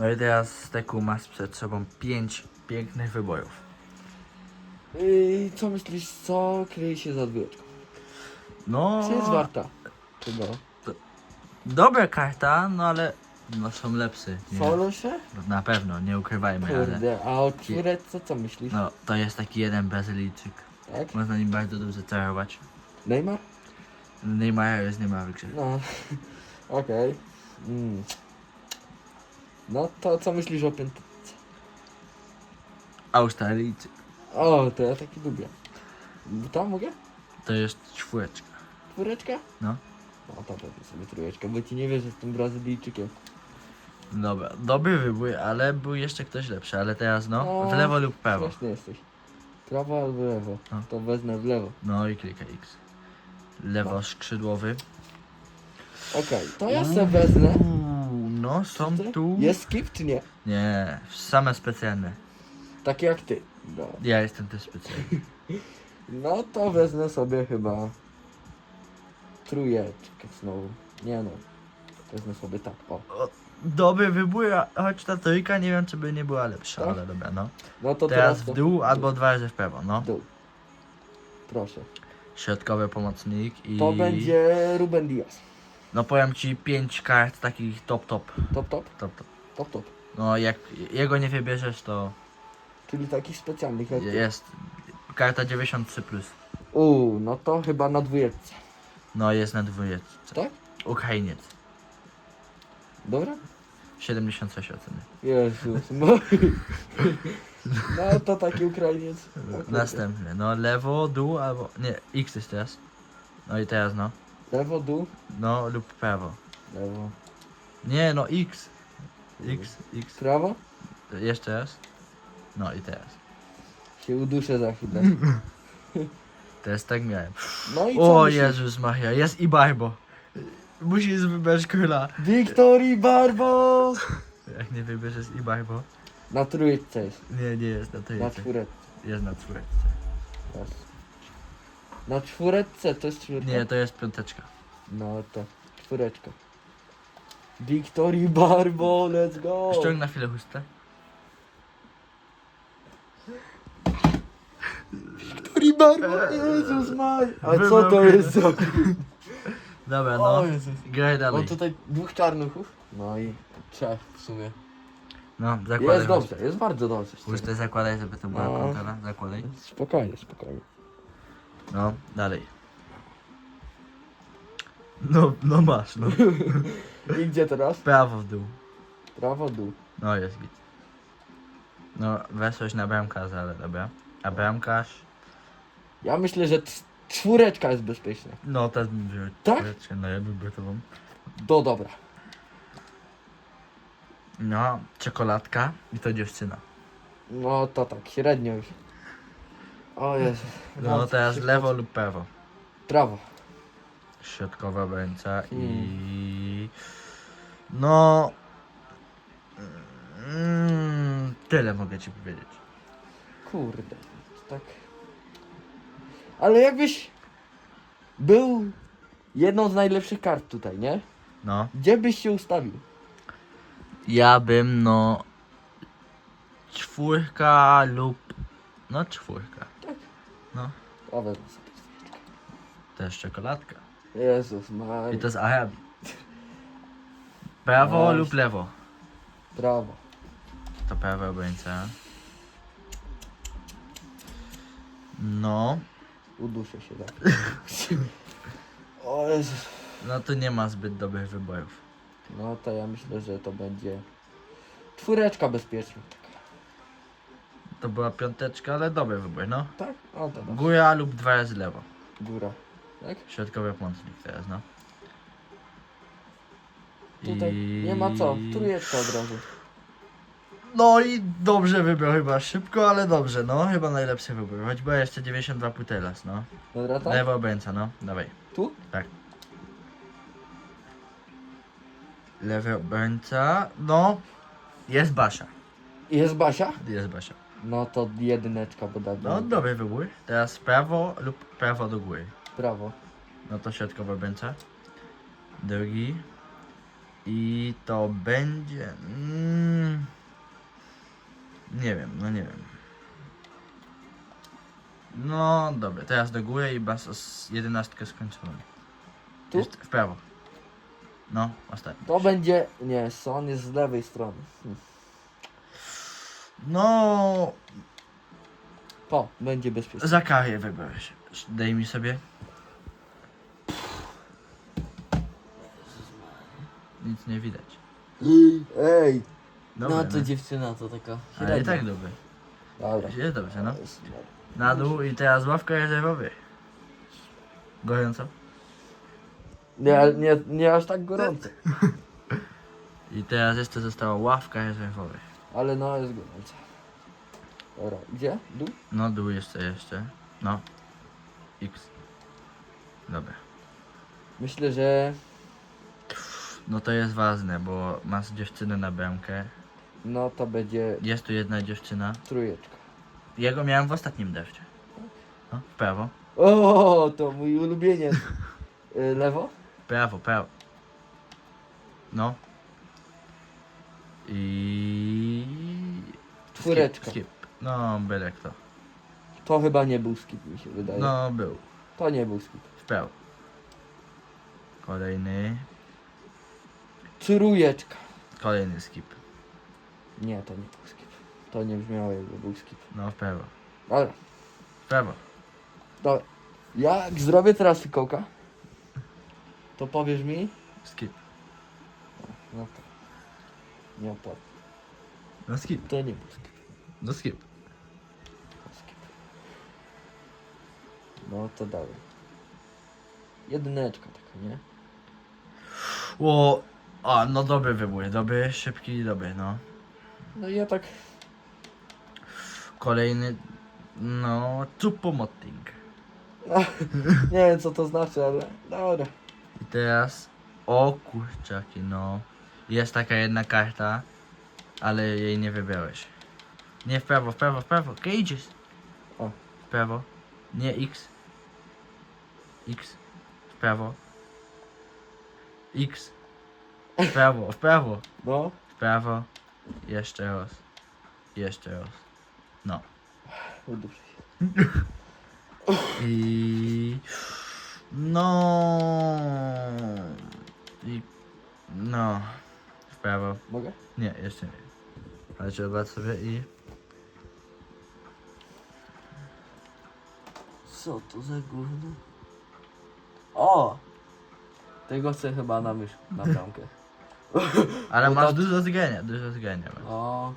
No i teraz Steku masz przed sobą pięć pięknych wybojów. I co myślisz, co kryje się za dwójeczką? No, Co jest warta? Czego? dobra karta, no ale no są lepsze. Nie? Solo się? Na pewno, nie ukrywajmy, ale Kurde, a o czwóreczce co myślisz? no to jest taki jeden Brazylijczyk. Tak? Można nim bardzo dobrze celować. Neymar? Neymar jest Neymar w grze. No, okej. Mm. No to co myślisz o piątce? Australijczyk. O, to ja taki lubię. Tam mogę? To jest czwóreczka. Czwóreczka? No. No to pewnie sobie trójeczkę, bo ci nie wierzę z tym Brazylijczykiem. Dobra, dobry wybór, ale był jeszcze ktoś lepszy, ale teraz no, No, w lewo lub prawo. Śmieszny jesteś. Prawo albo lewo? No. To wezmę w lewo. No i klika X. Lewo skrzydłowy. Okej, to ja se wezmę. No są tu... Jest skip czy nie? Nie, same specjalne. Tak jak ty. No. Ja jestem też specjalny. no to wezmę sobie chyba trójeczkę znowu. Nie no. Wezmę sobie tak, o. Dobry wybór, a- choć ta trójka nie wiem czy by nie była lepsza, Tak? ale dobra no. No to Teraz teraz w dół albo dwa razy w prawo, no. Dół. Proszę. Środkowy pomocnik i... To będzie Ruben Diaz. No powiem ci pięć kart takich top top. Top, top, Top top. top, top. No jak jego nie wybierzesz to Czyli takich specjalnych jak ty. jest karta 93+. Plus. Uuu, no to chyba na dwójeczce. No jest na dwójeczce. Tak? Ukrainiec. Dobra? 76 oceny. Jezus. No, no to taki Ukrainiec. Następny. No lewo, dół albo... Nie, X jest teraz. No i teraz no. Lewo, dół, No lub prawo. lewo. Nie no X. X, X. Prawo? Jeszcze raz. No i teraz. Się uduszę za chwilę. Teraz tak miałem. No i co O myślisz? Jezus Maria, jest i Barbo. Musisz wybrać króla. Wiktorii Barbo! Jak nie wybierzesz i Barbo. Na trójeczce jest. Nie, nie jest na Na trójce. czwóreczce. Jest na czwórce. Raz. Na czwóreczce to jest czwórka? Nie, to jest piąteczka. No to czwóreczka. Wiktorii Barbo, let's go! Ściągnę na chwilę chustę. Wiktorii Barbo, Jezus maj! A co to jest za... Dobra, O no. Jezus. Graj dalej. Mam tutaj dwóch czarnuchów. No i trzech w sumie. No, zakładaj Jest dobrze, jest bardzo dobrze. Chustę zakładaj, żeby to była No. kontrola. Zakładaj. Spokojnie, spokojnie. No, dalej. No, no masz, no. I gdzie teraz? Prawo w dół. Prawo, dół. No, jest git. No, weszłeś na bramkarza, ale dobra. A bramkarz? Ja myślę, że c- czwóreczka jest bezpieczna. No, też bym wziął. Tak? czwóreczkę, No, ja bym tobą. Do dobra. No, czekoladka i to dziewczyna. No to tak, średnio już. O Jezu. No, teraz lewo lub prawo. Prawo. Środkowa obrońca Hmm. i... No... Mm, tyle mogę ci powiedzieć. Kurde. Tak. Ale jakbyś był jedną z najlepszych kart tutaj, nie? No. Gdzie byś się ustawił? Ja bym, no... Czwórka lub... No, czwórka. No, O, wezmę sobie dwójeczkę. też czekoladka. Jezus Maria. I to z Arabii. Prawo Nice. lub lewo? Prawo. To prawy obrońca. No, Uduszę się tak. o Jezus. no to nie ma zbyt dobrych wyborów. No to ja myślę, że to będzie czwóreczka bezpieczna. To była piąteczka, ale dobry wybór, no. Tak? O, to. Góra lub dwa razy lewo. Góra. Tak? Środkowy pomocnik teraz, no. Tutaj nie ma co. Trójeczka od razu. No i dobrze wybrał chyba szybko, ale dobrze, no. Chyba najlepszy wybór. Choćby jeszcze 92 putelas, no. Dobra, tak? Obrońca, no. Dawaj. Tu? Tak. Lewy obrońca, no. Jest Basia. Jest Basia? Jest Basia. No to jedyneczka, bo dawno. No, dobry wybór. Teraz prawo lub prawo do góry. Prawo. No to środkowa obrońca. Drugi. I to będzie... Mm, nie wiem, no nie wiem. No dobra, teraz do góry i os- jedenastkę skończoną. Tu? Jest w prawo. No, ostatni. To będzie... Nie, Son jest z lewej strony. No, To, będzie bezpiecznie. za karę wybrałeś. Daj mi sobie. Nic nie widać. Ej! Dobra, no to no. dziewczyna to taka Ale i tak dobry. Dobra. Jest dobrze, no. Na dół i teraz ławka rezerwowy. Gorąco. Nie, nie, nie aż tak gorąco. I teraz jeszcze została ławka rezerwowa. Ale no jest gorąco. Dobra, gdzie? Dół? No dół jeszcze, jeszcze. No. X. Dobra. Myślę, że No to jest ważne, bo masz dziewczynę na bramkę. no to będzie Jest tu jedna dziewczyna. trójeczka. Jego miałem w ostatnim deszczu. No, w prawo. O, to mój ulubieniec. Y, Lewo? Prawo, prawo. No. I... Czwóreczka. Skip. No, byle kto. To chyba nie był skip, mi się wydaje. No, był. To nie był skip. W prawo. Kolejny. Trójeczka. Kolejny skip. Nie, to nie był skip. To nie brzmiało jakby był skip. No, w prawo. Dobra, W prawo. dobra. Jak zrobię teraz fikołka, to powiesz mi? Skip. No to. Nie opłat. No, skip. To nie był skip. No, skip. No to dalej. Jedyneczka taka, nie? O, a, no dobry wybór. Dobry, szybki i dobry, no. No i ja tak. Kolejny, no, Chupomotting. Nie wiem co to znaczy, ale dobra. I teraz, o kurczaki, no. Jest taka jedna karta, ale jej nie wybrałeś. Nie w prawo, w prawo, w prawo. Cages. O. W prawo. Nie X. X. W prawo. X. W prawo, w prawo. No. W prawo. Jeszcze raz. Jeszcze raz. No. Uduszę. I... No... I... No... W prawo. Mogę? Nie, jeszcze nie. Ale trzeba sobie i... Co to za gówno? O! Tego chcę chyba na mysz, na bramkę. Ale No masz dużo zgania, dużo zgania masz. O.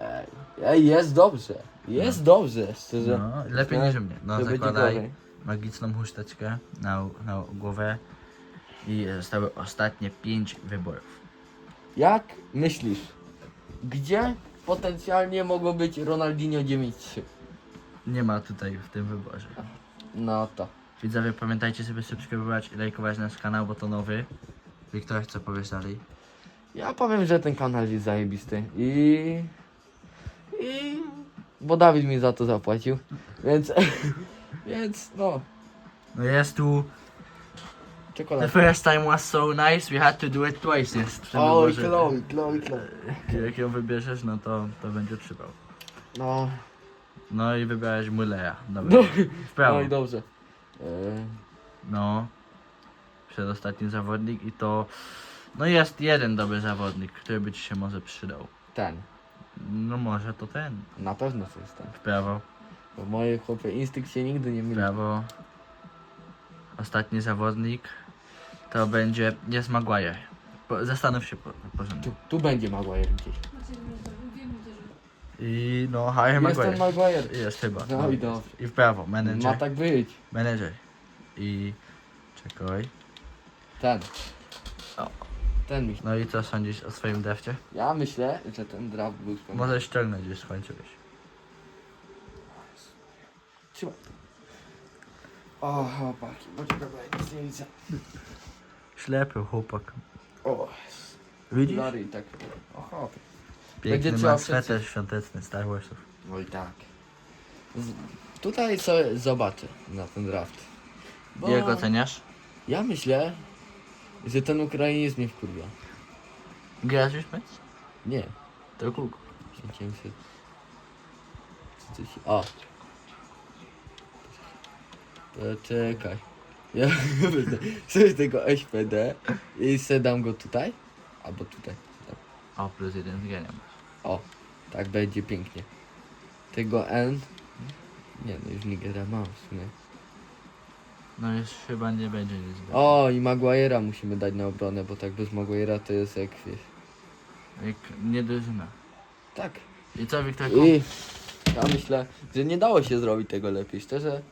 Ej, ej, jest dobrze. Jest dobrze, szczerze. No, lepiej niż u mnie. No, będzie zakładaj gorzej. magiczną chusteczkę na, na głowę i zostały ostatnie pięć wyborów. Jak myślisz, gdzie potencjalnie mogło być Ronaldinho 9-3? Nie ma tutaj w tym wyborze. No to. Widzowie, pamiętajcie sobie subskrybować i lajkować nasz kanał, bo to nowy. Wiktor, co powiesz dalej? Ja powiem, że ten kanał jest zajebisty i... I... Bo Dawid mi za to zapłacił, więc... więc no, No jest tu The czekolada. first time was so nice, we had to do it twice jest w tym Oj, wyborze. Chloe, Chloe, Chloe. Jak ją wybierzesz, no to, to będzie przypał. No, No i wybrałeś Mulleya. Dobra. no, W prawo. no i dobrze. E, No. Przedostatni zawodnik i to... No jest jeden dobry zawodnik, który by ci się może przydał. ten, No może to ten. na pewno to jest ten. W prawo, Bo moje chłopie instynkt się nigdy nie w myli. prawo. Ostatni zawodnik to będzie... Jest Maguire. Po, zastanów się po, porządnie. Tu, tu będzie Maguire gdzieś. I no, Harry Maguire. ten Maguire. Jest chyba. No i dobrze. I w prawo, Ma menedżer. tak być. Menedżer. I... Czekaj. Ten. O. Ten mi. No i co sądzisz o swoim defcie? Ja myślę, że ten draft był spełniony. Możesz ściągnąć, już skończyłeś. Trzymaj. O, chłopaki, bo ja nic nie widzę. Ślepy chłopak. O, Widzisz? Lary i tak. O. Piękny Będzie ma trzeba sweter świąteczny Star Warsów. No i tak. Z, tutaj sobie zobaczę na ten draft. Bo Jak oceniasz? ja myślę, że ten Ukrainiec mnie wkurwia. Grasz już mecz? Nie. To kółko. Chciałem się... coś. O. Poczekaj. Ja wezmę sobie tego SPD i se dam go tutaj. Albo tutaj. O, plus jeden z geniem. O, tak będzie pięknie. Tego N. Nie no, już Nigera mam w sumie. No już chyba nie będzie nic. O, i Maguire'a musimy dać na obronę, bo tak bez Maguire'a to jest jak wiesz. Jak nie drużyna. Tak. I co, Wiktor? I ja myślę, że nie dało się zrobić tego lepiej, szczerze.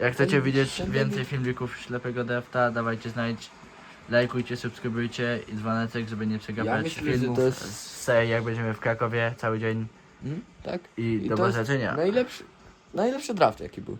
Jak chcecie widzieć więcej filmików ślepego defta, dawajcie znać. Lajkujcie, subskrybujcie i dzwoneczek, żeby nie przegapiać myślę, że filmów to jest- z serii, jak będziemy w Krakowie cały dzień. Hmm? Tak? I, I do to jest zobaczenia. Najlepszy, najlepszy draft jaki był.